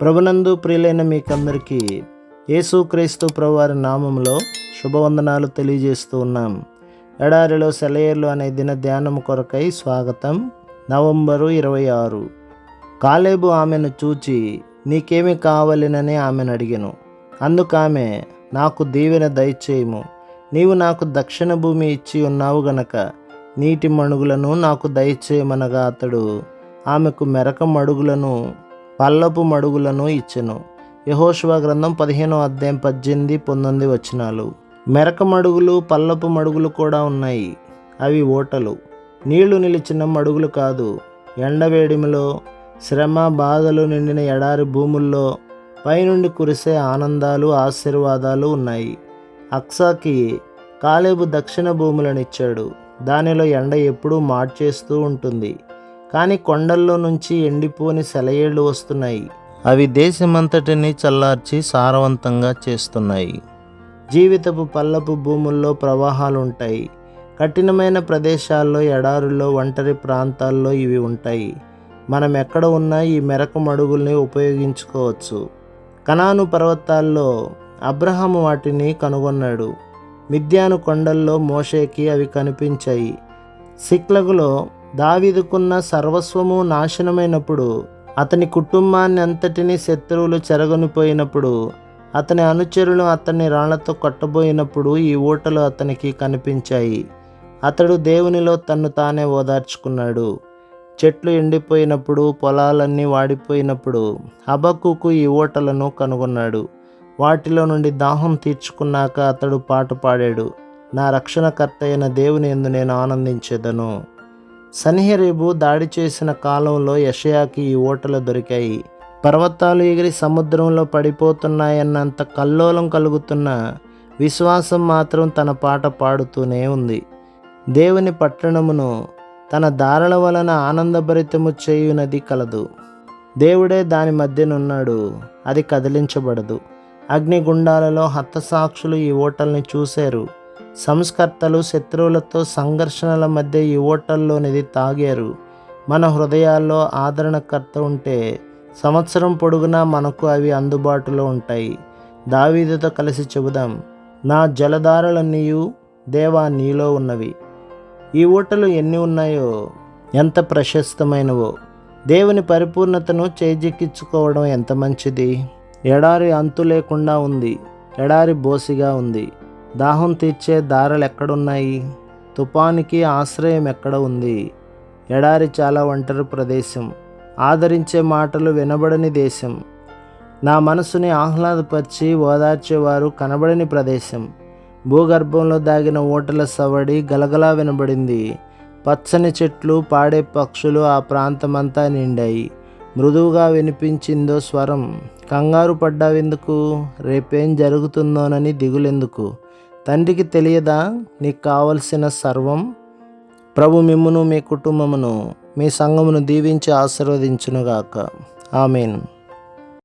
ప్రభునందు ప్రియులైన మీకందరికీ యేసుక్రీస్తు ప్రభువారి నామంలో శుభవందనాలు తెలియజేస్తూ ఉన్నాం. ఎడారిలో సెలయేర్లు అనే దిన ధ్యానం కొరకై స్వాగతం నవంబరు ఇరవై ఆరు. కాలేబు ఆమెను చూచి నీకేమి కావాలినని ఆమెను అడిగాను. అందుకామె నాకు దీవెన దయచేయము. నీవు నాకు దక్షిణ భూమి ఇచ్చి ఉన్నావు గనక నీటి మణుగులను నాకు దయచేయమనగా అతడు ఆమెకు మెరక మడుగులను పల్లపు మడుగులను ఇచ్చెను. యహోశివ గ్రంథం పదిహేనో అధ్యాయం పద్దెనిమిది పంతొమ్మిది వచనాలు. మెరక మడుగులు పల్లపు మడుగులు కూడా ఉన్నాయి. అవి ఓటలు. నీళ్ళు నిలిచిన మడుగులు కాదు. ఎండవేడిమిలో శ్రమ బాధలు నిండిన ఎడారి భూముల్లో పైనుండి కురిసే ఆనందాలు ఆశీర్వాదాలు ఉన్నాయి. అక్సాకి కాలేబు దక్షిణ భూములనిచ్చాడు దానిలో ఎండ ఎప్పుడూ మార్చేస్తూ ఉంటుంది. కానీ కొండల్లో నుంచి ఎండిపోని సెలయేళ్ళు వస్తున్నాయి. అవి దేశమంతటిని చల్లార్చి సారవంతంగా చేస్తున్నాయి. జీవితపు పల్లపు భూముల్లో ప్రవాహాలు ఉంటాయి కఠినమైన ప్రదేశాల్లో ఎడారుల్లో ఒంటరి ప్రాంతాల్లో ఇవి ఉంటాయి. మనం ఎక్కడ ఉన్నా ఈ మెరకు మడుగుల్ని ఉపయోగించుకోవచ్చు. కనాను పర్వతాల్లో అబ్రహాము వాటిని కనుగొన్నాడు. మిద్యాను కొండల్లో మోషేకి అవి కనిపించాయి. సిక్లగులో దావీదుకున్న సర్వస్వము నాశనమైనప్పుడు అతని కుటుంబాన్ని అంతటినీ శత్రువులు చెరగొనిపోయినప్పుడు అతని అనుచరులు అతన్ని రాళ్ళతో కొట్టబోయినప్పుడు ఈ ఊటలు అతనికి కనిపించాయి. అతడు దేవునిలో తన్ను తానే ఓదార్చుకున్నాడు. చెట్లు ఎండిపోయినప్పుడు పొలాలన్నీ వాడిపోయినప్పుడు హబక్కుకు ఈ ఊటలను కనుగొన్నాడు. వాటిలో నుండి దాహం తీర్చుకున్నాక అతడు పాట పాడాడు. నా రక్షణకర్త అయిన దేవుని ఎందు నేను ఆనందించేదను. సన్హెరేబు దాడి చేసిన కాలంలో యషయాకి ఈ ఓటలు దొరికాయి. పర్వతాలు ఎగిరి సముద్రంలో పడిపోతున్నాయన్నంత కల్లోలం కలుగుతున్న విశ్వాసం మాత్రం తన పాట పాడుతూనే ఉంది. దేవుని పట్టణమును తన దారుల వలన ఆనందభరితము చేయునది కలదు. దేవుడే దాని మధ్యనున్నాడు అది కదిలించబడదు. అగ్నిగుండాలలో హతసాక్షులు ఈ ఓటల్ని చూశారు. సంస్కర్తలు శత్రువులతో సంఘర్షణల మధ్య ఈ ఓటల్లోనిది తాగారు. మన హృదయాల్లో ఆదరణకర్త ఉంటే సంవత్సరం పొడుగునా మనకు అవి అందుబాటులో ఉంటాయి. దావీదుతో కలిసి చెబుదాం నా జలధారలన్నీయు దేవా నీలో ఉన్నవి. ఈ ఊటలు ఎన్ని ఉన్నాయో ఎంత ప్రశస్తమైనవో దేవుని పరిపూర్ణతను చేజిక్కించుకోవడం ఎంత మంచిది? ఎడారి అంతు లేకుండా ఉంది ఎడారి బోసిగా ఉంది. దాహం తీర్చే దారలు ఎక్కడున్నాయి? తుపానికి ఆశ్రయం ఎక్కడ ఉంది? ఎడారి చాలా ఒంటరి ప్రదేశం. ఆదరించే మాటలు వినబడని దేశం. నా మనసుని ఆహ్లాదపరిచి ఓదార్చేవారు కనబడని ప్రదేశం. భూగర్భంలో దాగిన ఓటల సవడి గలగలా వినబడింది. పచ్చని చెట్లు పాడే పక్షులు ఆ ప్రాంతమంతా నిండాయి. మృదువుగా వినిపించిందో స్వరం. కంగారు పడ్డావెందుకు? రేపేం జరుగుతుందోనని దిగులెందుకు? తండ్రికి తెలియదా? నీకు కావలసిన సర్వం ప్రభు మిమ్మును మీ కుటుంబమును మీ సంఘమును దీవించి ఆశీర్వదించునుగాక. ఆమెను.